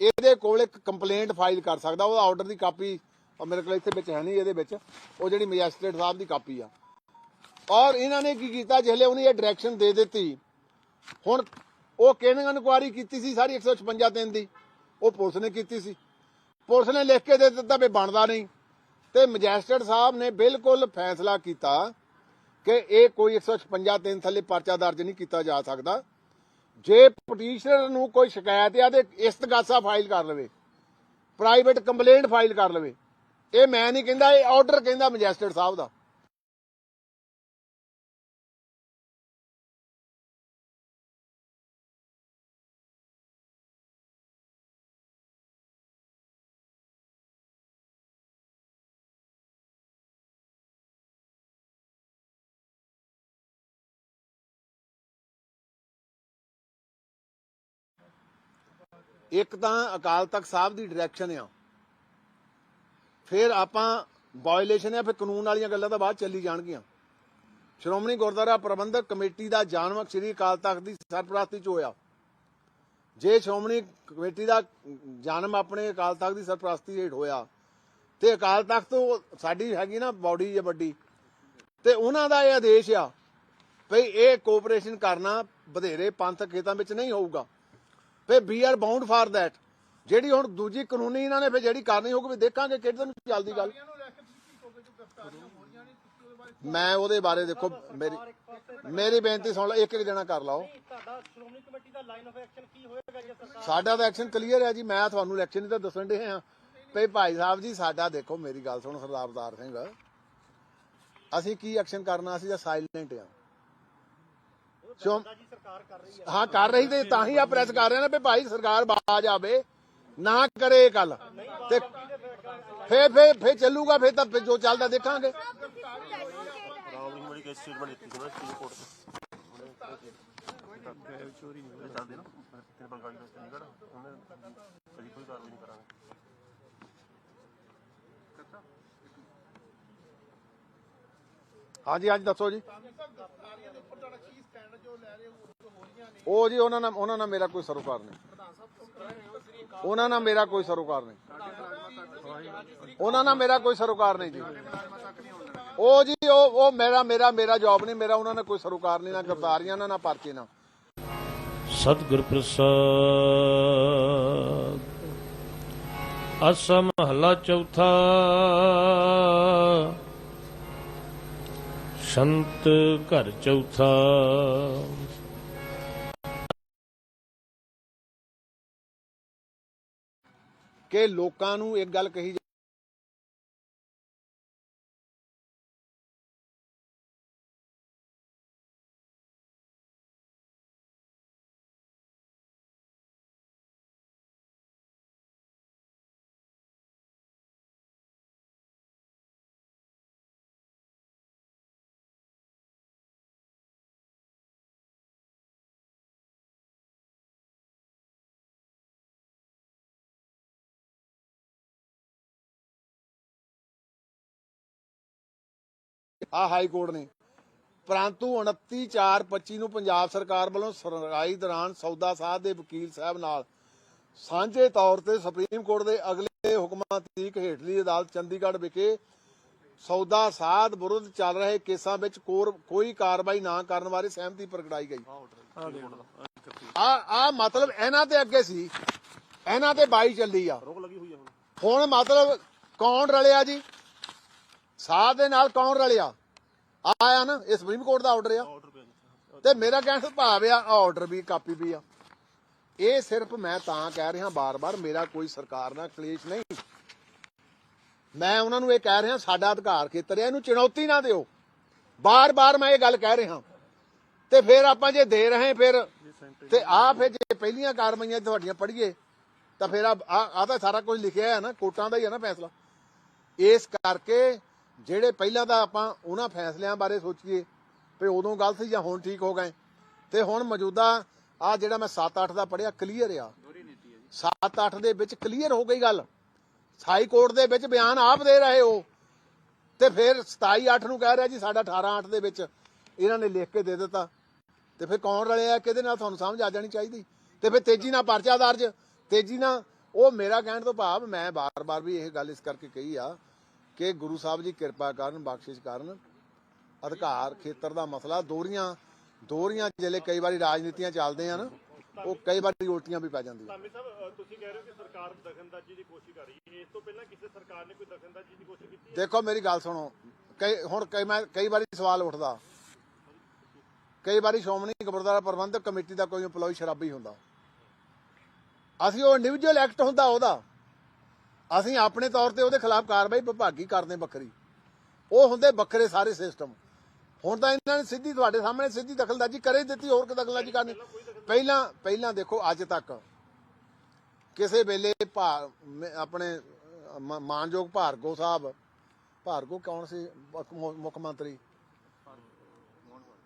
Speaker 1: ਇਹਦੇ ਕੋਲ ਇੱਕ ਕੰਪਲੇਂਟ ਫਾਈਲ ਕਰ ਸਕਦਾ, ਉਹਦਾ ਆਰਡਰ ਦੀ ਕਾਪੀ ਮੇਰੇ ਕੋਲ ਇੱਥੇ ਵਿੱਚ ਹੈ ਨਹੀਂ, ਇਹਦੇ ਵਿੱਚ। ਉਹ ਜਿਹੜੀ ਮੈਜਿਸਟਰੇਟ ਸਾਹਿਬ ਦੀ ਕਾਪੀ ਆ। ਔਰ ਇਹਨਾਂ ਨੇ ਕੀ ਕੀਤਾ ਜਿਹੜੇ ਉਹਨੇ ਇਹ ਡਾਇਰੈਕਸ਼ਨ ਦੇ ਦਿੱਤੀ। ਹੁਣ ਉਹ ਕਿਹਨਾਂ ਇਨਕੁਆਰੀ ਕੀਤੀ ਸੀ ਸਾਰੀ 156 ਦਿਨ ਦੀ? ਉਹ ਪੁਲਿਸ ਨੇ ਕੀਤੀ ਸੀ। ਪੁਲਿਸ ਨੇ ਲਿਖ ਕੇ ਦੇ ਦਿੱਤਾ ਵੀ ਬਣਦਾ ਨਹੀਂ। ਤੇ ਮੈਜਿਸਟਰੇਟ ਸਾਹਿਬ ਨੇ ਬਿਲਕੁਲ ਫੈਸਲਾ ਕੀਤਾ ਕਿ ਇਹ ਕੋਈ 156 ਦਿਨ ਥੱਲੇ ਪਰਚਾ ਦਰਜ ਨਹੀਂ ਕੀਤਾ ਜਾ ਸਕਦਾ। ਜੇ ਪਟੀਸ਼ਨਰ ਨੂੰ ਕੋਈ ਸ਼ਿਕਾਇਤ ਆ ਤੇ ਇਸਤਗਾਸਾ ਫਾਈਲ ਕਰ ਲਵੇ ਪ੍ਰਾਈਵੇਟ ਕੰਪਲੇਂਟ ਫਾਈਲ ਕਰ ਲਵੇ। ਇਹ ਮੈਂ ਨਹੀਂ ਕਹਿੰਦਾ, ਇਹ ਆਰਡਰ ਕਹਿੰਦਾ ਮੈਜਿਸਟਰੇਟ ਸਾਹਿਬ ਦਾ। ਇੱਕ ਤਾਂ ਅਕਾਲ ਤਖਤ ਸਾਹਿਬ ਦੀ ਡਾਇਰੈਕਸ਼ਨ ਆ। ਫਿਰ ਆਪਾਂ ਵਾਇਲੇਸ਼ਨ ਆ, ਫਿਰ ਕਾਨੂੰਨ ਵਾਲੀਆਂ ਗੱਲਾਂ ਤਾਂ ਬਾਅਦ ਚੱਲੀ ਜਾਣਗੀਆਂ। ਸ਼੍ਰੋਮਣੀ ਗੁਰਦੁਆਰਾ ਪ੍ਰਬੰਧਕ ਕਮੇਟੀ ਦਾ ਜਨਮ ਸ੍ਰੀ ਅਕਾਲ ਤਖਤ ਦੀ ਸਰਪ੍ਰਸਤੀ ਚ ਹੋਇਆ। ਜੇ ਸ਼੍ਰੋਮਣੀ ਕਮੇਟੀ ਦਾ ਜਨਮ ਆਪਣੇ ਅਕਾਲ ਤਖਤ ਦੀ ਸਰਪ੍ਰਸਤੀ ਹੇਠ ਹੋਇਆ, ਤੇ ਅਕਾਲ ਤਖਤ ਤੋਂ ਸਾਡੀ ਹੈਗੀ ਨਾ ਬਾਡੀ ਜੇ ਵੱਡੀ, ਤੇ ਉਹਨਾਂ ਦਾ ਇਹ ਆਦੇਸ਼ ਆ, ਭਈ ਇਹ ਕੋਆਪਰੇਸ਼ਨ ਕਰਨਾ ਵਧੇਰੇ ਪੰਥਕ ਖੇਤਾਂ ਵਿੱਚ ਨਹੀਂ ਹੋਊਗਾ। ਫੇ we are bound for that ਜਿਹੜੀ ਹੁਣ ਦੂਜੀ ਕਾਨੂੰਨੀ ਇਹਨਾਂ ਨੇ ਫੇ ਜਿਹੜੀ ਕਰਨੀ ਹੋਊਗੀ ਵੀ ਦੇਖਾਂਗੇ ਕਿਹੜੇ ਨੂੰ ਚੱਲਦੀ ਗੱਲ। ਮੈਂ ਉਹਦੇ ਬਾਰੇ ਦੇਖੋ ਮੇਰੀ ਮੇਰੀ ਬੇਨਤੀ ਸੁਣ ਲਓ ਇੱਕ ਇੱਕ ਜਣਾ ਕਰ ਲਓ।
Speaker 2: ਤੁਹਾਡਾ ਸ਼੍ਰੋਮਣੀ ਕਮੇਟੀ ਦਾ ਲਾਈਨ ਆਫ ਐਕਸ਼ਨ ਕੀ ਹੋਏਗਾ ਜੇ ਸਰਕਾਰ
Speaker 1: ਸਾਡਾ ਤਾਂ ਐਕਸ਼ਨ ਕਲੀਅਰ ਹੈ ਜੀ ਮੈਂ ਤੁਹਾਨੂੰ ਇਲੈਕਸ਼ਨ ਹੀ ਤਾਂ ਦੱਸਣ ਦੇ ਆ ਭਈ ਭਾਈ ਸਾਹਿਬ ਜੀ ਸਾਡਾ ਦੇਖੋ ਮੇਰੀ ਗੱਲ ਸੁਣੋ ਸਰਦਾਰ ਸਿੰਘ। ਅਸੀਂ ਕੀ ਐਕਸ਼ਨ ਕਰਨਾ ਅਸੀਂ ਤਾਂ ਸਾਇਲੈਂਟ ਆ ਸ਼ੋਮ
Speaker 2: ਹੈ।
Speaker 1: ਕਰ ਰਹੀ ਤੇ ਤਾਂ ਹੀ ਆ ਪ੍ਰੈਸ ਕਰ ਰਹੇ ਨੇ ਵੀ ਭਾਈ ਸਰਕਾਰ ਬਾਜ ਆਵੇ ਨਾ ਕਰੇ ਕੱਲ ਤੇ ਫੇ ਫੇ ਫੇ ਚੱਲੂਗਾ ਫੇ ਤਾਂ ਜੋ ਚੱਲਦਾ ਦੇਖਾਂਗੇ।
Speaker 3: ਵਾਲੀ ਕੇਸ ਸਟੇਟਮੈਂਟ ਦਿੱਤੀ ਸੀ ਨਾ ਸੁਪਰੀਮ ਕੋਰਟ 'ਚ ਚੋਰੀ ਨਹੀਂ ਚੱਲਦੇ ਨਾ ਤੇਰੇ ਬੰਗਾਲੀ ਦਾ ਚੰਡੀਗੜ੍ਹ ਉਹਨੇ ਕਦੀ ਕੋਈ ਕਾਰਵਾਈ ਨਹੀਂ ਕਰਾਂਗੇ
Speaker 1: ਹਾਂਜੀ ਹਾਂਜੀ ਦੱਸੋ ਜੀ। ਉਹ ਜੀ ਉਹਨਾਂ ਨਾਲ ਉਹਨਾਂ ਨਾਲ ਮੇਰਾ ਕੋਈ ਸਰੋਕਾਰ ਨਹੀਂ। ਉਹਨਾਂ ਨਾਲ ਮੇਰਾ ਕੋਈ ਸਰੋਕਾਰ ਨਹੀਂ। ਉਹਨਾਂ ਨਾਲ ਮੇਰਾ ਕੋਈ ਸਰੋਕਾਰ ਨਹੀਂ ਜੀ। ਉਹ ਜੀ, ਉਹ ਉਹ ਮੇਰਾ ਮੇਰਾ ਮੇਰਾ ਜੌਬ ਨਹੀਂ, ਮੇਰਾ ਉਹਨਾਂ ਨਾਲ ਕੋਈ ਸਰੋਕਾਰ ਨਹੀਂ, ਨਾ ਗ੍ਰਿਫਤਾਰੀਆਂ ਨਾ ਨਾ ਪਰਚੇ ਨਾ
Speaker 4: ਸਤਿਗੁਰ ਪ੍ਰਸਾਦ, ਅਸਮ ਮਹਲਾ ਚੌਥਾ ਸੰਤ ਘਰ ਚੌਥਾ।
Speaker 1: ਕਿ ਲੋਕਾਂ ਨੂੰ ਇੱਕ ਗੱਲ ਕਹੀ ਆ ਹਾਈ ਕੋਰਟ ਨੇ। ਪਰੰਤੂ 29 4 25 ਨੂੰ ਪੰਜਾਬ ਸਰਕਾਰ ਵੱਲੋਂ ਸੁਣਵਾਈ ਦੌਰਾਨ ਸੌਦਾ ਸਾਹਿਬ ਦੇ ਵਕੀਲ ਸਾਹਿਬ ਨਾਲ ਸਾਂਝੇ ਤੌਰ ਤੇ ਸੁਪਰੀਮ ਕੋਰਟ ਦੇ ਅਗਲੇ ਹੁਕਮਾਂ ਤੀਕ ਹੇਠਲੀ ਅਦਾਲਤ ਚੰਡੀਗੜ੍ਹ ਵਿਖੇ ਸੌਦਾ ਸਾਧ ਵਿਰੁੱਧ ਚੱਲ ਰਹੇ ਕੇਸਾਂ ਵਿੱਚ ਕੋਈ ਕਾਰਵਾਈ ਨਾ ਕਰਨ ਬਾਰੇ ਸਹਿਮਤੀ ਪ੍ਰਗਟਾਈ ਗਈ। ਆ ਆ ਮਤਲਬ ਇਹਨਾਂ ਤੇ ਅੱਗੇ ਸੀ। ਇਹਨਾਂ ਤੇ ਬਾਈ ਚੱਲੀ ਆ।
Speaker 3: ਰੋਕ ਲੱਗੀ ਹੋਈ ਹੈ ਹੁਣ।
Speaker 1: ਹੁਣ ਮਤਲਬ ਕੌਣ ਰਲਿਆ ਜੀ? ਸਾਧ ਦੇ ਨਾਲ ਕੌਣ ਰਲਿਆ? ਆਇਆ ਨਾ ਇਹ ਸੁਪਰੀਮ ਕੋਰਟ ਦਾ ਆਰਡਰ ਆ। ਤੇ ਮੇਰਾ ਕਹਿਣ ਦਾ ਭਾਵ ਆ ਆਰਡਰ ਵੀ, ਕਾਪੀ ਵੀ ਆ। ਇਹ ਸਿਰਫ ਮੈਂ ਤਾਂ ਕਹਿ ਰਿਹਾ, ਬਾਰ-ਬਾਰ ਮੇਰਾ ਕੋਈ ਸਰਕਾਰ ਨਾਲ ਕਲੇਸ਼ ਨਹੀਂ। ਮੈਂ ਉਹਨਾਂ ਨੂੰ ਇਹ ਕਹਿ ਰਿਹਾ, ਸਾਡਾ ਅਧਿਕਾਰ ਖੇਤਰ ਹੈ ਇਹਨੂੰ ਚੁਣੌਤੀ ਨਾ ਦਿਓ। ਬਾਰ-ਬਾਰ ਮੈਂ ਇਹ ਗੱਲ ਕਹਿ ਰਿਹਾ। ਤੇ ਫਿਰ ਆਪਾਂ ਜੇ ਦੇ ਰਹੇ, ਫਿਰ ਤੇ ਆ ਫਿਰ ਜੇ ਪਹਿਲੀਆਂ ਕਾਰਵਾਈਆਂ ਤੁਹਾਡੀਆਂ ਪੜ੍ਹੀਏ, ਤਾਂ ਫਿਰ ਆ ਆ ਤਾਂ ਸਾਰਾ ਕੁਝ ਲਿਖਿਆ ਹੈ ਨਾ, ਕੋਰਟਾਂ ਦਾ ਹੀ ਹੈ ਨਾ ਫੈਸਲਾ। ਇਸ ਕਰਕੇ ਜਿਹੜੇ ਪਹਿਲਾਂ ਤਾਂ ਆਪਾਂ ਉਹਨਾਂ ਫੈਸਲਿਆਂ ਬਾਰੇ ਸੋਚੀਏ ਵੀ ਉਦੋਂ ਗਲਤ ਸੀ ਜਾਂ ਹੁਣ ਠੀਕ ਹੋ ਗਏ। ਤੇ ਹੁਣ ਮੌਜੂਦਾ ਆ ਜਿਹੜਾ ਮੈਂ 7-8 ਦਾ ਪੜਿਆ ਕਲੀਅਰ ਆ। 7-8 ਦੇ ਵਿੱਚ ਕਲੀਅਰ ਹੋ ਗਈ ਗੱਲ। ਹਾਈ ਕੋਰਟ ਦੇ ਵਿੱਚ ਬਿਆਨ ਆਪ ਦੇ ਰਹੇ ਹੋ। ਤੇ ਫਿਰ 27-8 ਨੂੰ ਕਹਿ ਰਿਹਾ ਜੀ ਸਾਡਾ 18-8 ਦੇ ਵਿੱਚ ਇਹਨਾਂ ਨੇ ਲਿਖ ਕੇ ਦੇ ਦਿੱਤਾ। ਤੇ ਫਿਰ ਕੌਣ ਰਲਿਆ, ਕਿਹਦੇ ਨਾਲ ਤੁਹਾਨੂੰ ਸਮਝ ਆ ਜਾਣੀ ਚਾਹੀਦੀ? ਤੇ ਫਿਰ ਤੇਜ਼ੀ ਨਾਲ ਪਰਚਾ ਦਰਜ। ਤੇਜ਼ੀ ਨਾਲ ਉਹ ਮੇਰਾ ਕਹਿਣ ਤੋਂ ਭਾਵ ਮੈਂ ਬਾਰ-ਬਾਰ ਵੀ ਇਹ ਗੱਲ ਇਸ ਕਰਕੇ ਕਹੀ ਆ ਕਿ ਗੁਰੂ ਸਾਹਿਬ ਜੀ ਕਿਰਪਾ ਕਰਨ ਬਖਸ਼ਿਸ਼ ਕਰਨ ਅਧਿਕਾਰ ਖੇਤਰ ਦਾ ਮਸਲਾ ਦੋਰੀਆਂ ਦੋਰੀਆਂ ਜਿਹੜੇ ਕਈ ਵਾਰੀ ਰਾਜਨੀਤੀਆਂ ਚੱਲਦੇ ਆ ਨਾ ਉਹ ਕਈ ਵਾਰੀ ਉਲਟੀਆਂ ਵੀ ਪੈ ਜਾਂਦੀਆਂ।
Speaker 2: ਧਾਮੀ ਸਾਹਿਬ ਤੁਸੀਂ ਕਹਿ ਰਹੇ ਹੋ ਕਿ ਸਰਕਾਰ ਦਖਲਅੰਦਾਜ਼ੀ ਦੀ ਕੋਸ਼ਿਸ਼ ਕਰ ਰਹੀ ਹੈ। ਇਸ ਤੋਂ ਪਹਿਲਾਂ ਕਿਸੇ ਸਰਕਾਰ ਨੇ ਕੋਈ ਦਖਲਅੰਦਾਜ਼ੀ ਦੀ ਕੋਸ਼ਿਸ਼ ਕੀਤੀ
Speaker 1: ਦੇਖੋ ਮੇਰੀ ਗੱਲ ਸੁਣੋ। ਕਈ ਹੁਣ ਕਈ ਮੈਂ ਕਈ ਵਾਰੀ ਸਵਾਲ ਉੱਠਦਾ। ਕਈ ਵਾਰੀ ਸ਼੍ਰੋਮਣੀ ਗੁਰਦੁਆਰਾ ਪ੍ਰਬੰਧਕ ਕਮੇਟੀ ਦਾ ਕੋਈ EMPLOYE ਸ਼ਰਾਬੀ ਹੁੰਦਾ। ਅਸੀਂ ਉਹ ਇੰਡੀਵਿਜੂਅਲ ਐਕਟ ਹੁੰਦਾ ਉਹਦਾ। ਅਸੀਂ ਆਪਣੇ ਤੌਰ ਤੇ ਉਹਦੇ ਖਿਲਾਫ ਕਾਰਵਾਈ ਵਿਭਾਗੀ ਕਰਦੇ ਵੱਖਰੀ। ਉਹ ਹੁੰਦੇ ਵੱਖਰੇ ਸਾਰੇ ਸਿਸਟਮ ਹੁਣ ਤਾਂ ਇਹਨਾਂ ਨੇ ਸਿੱਧੀ ਤੁਹਾਡੇ ਸਾਹਮਣੇ ਸਿੱਧੀ ਦਖਲਅੰਦਾਜ਼ੀ ਕਰੇ ਦਿੱਤੀ ਹੋਰ ਕਿ ਦਖਲਅੰਦਾਜ਼ੀ ਕਰਨੀ। ਪਹਿਲਾਂ ਪਹਿਲਾਂ ਦੇਖੋ ਅੱਜ ਤੱਕ ਕਿਸੇ ਵੇਲੇ ਆਪਣੇ ਮਾਨਯੋਗ ਭਾਰਗੋ ਸਾਹਿਬ ਭਾਰਗੋ ਕੌਣ ਸੀ? ਮੁੱਖ ਮੰਤਰੀ?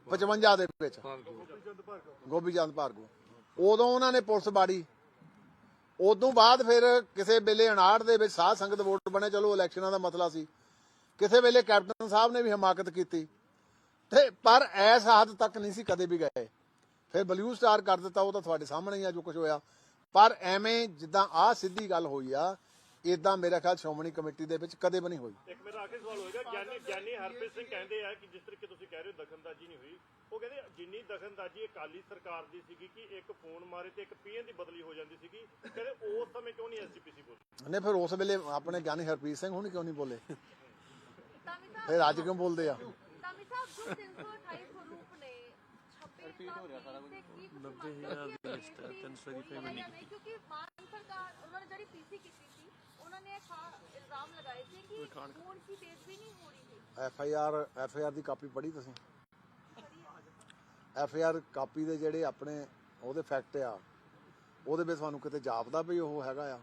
Speaker 1: 55 ਦੇ ਵਿੱਚ। ਗੋਬੀ ਚੰਦ ਭਾਰਗੋ। ਉਦੋਂ ਉਹਨਾਂ ਨੇ ਪੁਲਿਸ ਬਾੜੀ ਉਦੋਂ ਬਾਅਦ ਫਿਰ ਕਿਸੇ ਵੇਲੇ 59 ਦੇ ਵਿੱਚ ਸਾਧ ਸੰਗਤ ਵੋਟ ਬਣੇ, ਚਲੋ ਇਲੈਕਸ਼ਨਾਂ ਦਾ ਮਸਲਾ ਸੀ। ਕਿਸੇ ਵੇਲੇ ਕੈਪਟਨ ਸਾਹਿਬ ਨੇ ਵੀ ਹਮਾਕਤ ਕੀਤੀ। ਤੇ ਪਰ ਐਸ ਹੱਦ ਤੱਕ ਨਹੀਂ ਸੀ ਕਦੇ ਵੀ ਗਏ। ਫਿਰ ਬਲੂ ਸਟਾਰ ਕਰ ਦਿੱਤਾ, ਉਹ ਤਾਂ ਤੁਹਾਡੇ ਸਾਹਮਣੇ ਹੀ ਆ ਜੋ ਕੁਝ ਹੋਇਆ। ਪਰ ਐਵੇਂ ਜਿੱਦਾਂ ਆ ਸਿੱਧੀ ਗੱਲ ਹੋਈ ਆ ਇਦਾਂ ਮੇਰਾ ਖਿਆਲ ਸ਼੍ਰੋਮਣੀ ਕਮੇਟੀ ਦੇ ਵਿੱਚ ਕਦੇ ਵੀ ਨਹੀਂ ਹੋਈ।
Speaker 2: ਇੱਕ ਮੇਰਾ ਆਖਰੀ ਸਵਾਲ ਹੋਏਗਾ, ਗਿਆਨੀ ਗਿਆਨੀ ਹਰਪ੍ਰੀਤ ਸਿੰਘ ਕਹਿੰਦੇ ਆ ਕਿ ਜਿਸ ਤਰੀਕੇ ਤੁਸੀਂ ਕਹਿ ਰਹੇ ਹੋ, ਦਖਲਅੰਦਾਜ਼ੀ ਨਹੀਂ ਹੋਈ। ਉਹ ਕਹਿੰਦੇ ਜਿੰਨੀ ਦਖਲਅੰਦਾਜ਼ੀ ਅਕਾਲੀ ਸਰਕਾਰ ਦੀ ਸੀਗੀ ਕਿ ਇੱਕ ਫੋਨ ਮਾਰੇ ਤੇ ਇੱਕ ਪੀਐਨ ਦੀ ਬਦਲੀ ਹੋ ਜਾਂਦੀ ਸੀਗੀ ਕਹਿੰਦੇ ਉਸ ਸਮੇਂ ਕਿਉਂ ਨਹੀਂ ਐਸਜੀਪੀਸੀ ਬੋਲੀ?
Speaker 1: ਨੇ ਫਿਰ ਉਸ ਵੇਲੇ ਆਪਣੇ ਗਿਆਨੀ ਹਰਪ੍ਰੀਤ ਸਿੰਘ ਹੁਣ ਕਿਉਂ ਨਹੀਂ ਬੋਲੇ? ਫਿਰ ਅੱਜ ਕਿਉਂ ਬੋਲਦੇ ਆ?
Speaker 5: ਤਾਮੀ ਸਾਹਿਬ ਜੋ 328 ਸਰੂਪ ਨੇ ਰਿਪੀਟ ਹੋ ਰਿਹਾ ਸਾਰਾ ਕੁਝ 90000 ਦੀ ਲਿਸਟ ਹੈ 335 ਨਹੀਂ ਕੀਤੀ। ਕਿਉਂਕਿ ਮਾਨ ਸਰਕਾਰ ਉਹਨਾਂ ਨੇ ਜਿਹੜੀ ਪੀਸੀ ਕੀਤੀ ਸੀ ਉਹਨਾਂ ਨੇ ਖਾ ਇਲਜ਼ਾਮ ਲਗਾਏ ਸੀ ਕਿ ਖੂਨ ਦੀ ਬੇਇੱਜ਼ਤੀ ਨਹੀਂ ਹੋ ਰਹੀ ਸੀ।
Speaker 1: F I R F I R the copy ਪੜ੍ਹੀ ਤੁਸੀਂ? ਐਫ ਆਰ ਕਾਪੀ ਦੇ ਜਿਹੜੇ ਆਪਣੇ ਉਹਦੇ ਫੈਕਟ ਆ ਉਹਦੇ ਵਿੱਚ ਤੁਹਾਨੂੰ ਕਿਤੇ ਜਾਪਦਾ ਵੀ ਉਹ ਹੈਗਾ ਆ।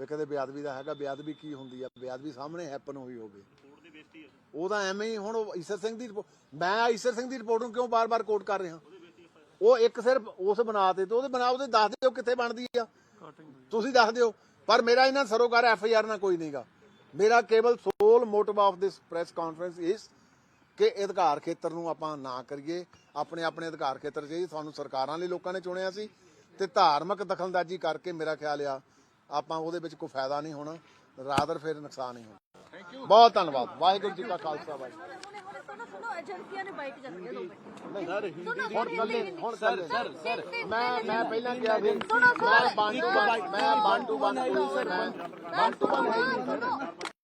Speaker 1: ਵੀ ਕਦੇ ਬੇਅਦਬੀ ਦਾ ਹੈਗਾ ਬੇਅਦਬੀ ਕੀ ਹੁੰਦੀ ਆ? ਬੇਅਦਬੀ ਸਾਹਮਣੇ ਹੈਪਨ ਹੋਈ ਹੋਵੇ। ਉਹਦਾ ਐਵੇਂ ਹੀ ਹੁਣ ਉਹ ਈਸਰ ਸਿੰਘ ਦੀ ਮੈਂ ਈਸਰ ਸਿੰਘ ਦੀ ਰਿਪੋਰਟ ਨੂੰ ਕਿਉਂ ਬਾਰ-ਬਾਰ ਕੋਟ ਕਰ ਰਿਹਾ? ਉਹ ਇੱਕ ਸਿਰਫ ਉਸ ਬਣਾ ਤੇ ਤੇ ਉਹਦੇ ਬਣਾ ਉਹਦੇ ਦੱਸ ਦਿਓ ਕਿੱਥੇ ਬਣਦੀ ਆ। ਤੁਸੀਂ ਦੱਸ ਦਿਓ। ਪਰ ਮੇਰਾ ਇਹਨਾਂ ਸਰੋਕਾਰ ਐਫ ਆਈ ਆਰ ਨਾਲ ਕੋਈ ਨਹੀਂਗਾ ਮੇਰਾ ਕੇਵਲ sole motive of this press conference is ਕਿ ਅਧਿਕਾਰ ਖੇਤਰ ਨੂੰ ਆਪਾਂ ਨਾ ਕਰੀਏ ਆਪਣੇ ਆਪਣੇ ਅਧਿਕਾਰ ਖੇਤਰ 'ਚ ਹੀ ਸਾਨੂੰ ਸਰਕਾਰਾਂ ਲਈ ਲੋਕਾਂ ਨੇ ਚੁਣਿਆ ਸੀ ਤੇ ਧਾਰਮਿਕ ਦਖਲਅੰਦਾਜ਼ੀ ਕਰਕੇ ਮੇਰਾ ਖਿਆਲ ਆ ਆਪਾਂ ਉਹਦੇ ਵਿੱਚ ਕੋਈ ਫਾਇਦਾ ਨਹੀਂ ਹੋਣਾ ਰਾਦਰ ਫਿਰ ਨੁਕਸਾਨ ਹੀ ਹੋਣਾ। ਬਹੁਤ ਧੰਨਵਾਦ ਵਾਹਿਗੁਰੂ ਜੀ ਕਾ ਖਾਲਸਾ ਵਾਹਿਗੁਰੂ
Speaker 5: ਏਜੰਸੀਆਂ ਨੇ ਬਾਈਟ ਜਾਂਦੀਆਂ ਦੋ ਮਿੰਟ
Speaker 1: ਨਹੀਂ
Speaker 5: ਸੁਣੋ
Speaker 1: ਹੁਣ ਕੱਲੇ ਹੁਣ ਕੱਲੇ
Speaker 5: ਸਰ ਸਰ
Speaker 1: ਮੈਂ ਮੈਂ ਪਹਿਲਾਂ ਕਿਹਾ ਸੀ
Speaker 5: ਸੁਣੋ, ਸੁਣੋ।
Speaker 1: ਮੈਂ ਬੰਟੂ ਮੈਂ ਬੰਟੂ ਬੰਟੂ ਮੈਂ ਬੰਟੂ ਬੰਟੂ ਹੈ ਹੀ ਨਹੀਂ ਸਰ।
Speaker 5: ਸੁਣੋ।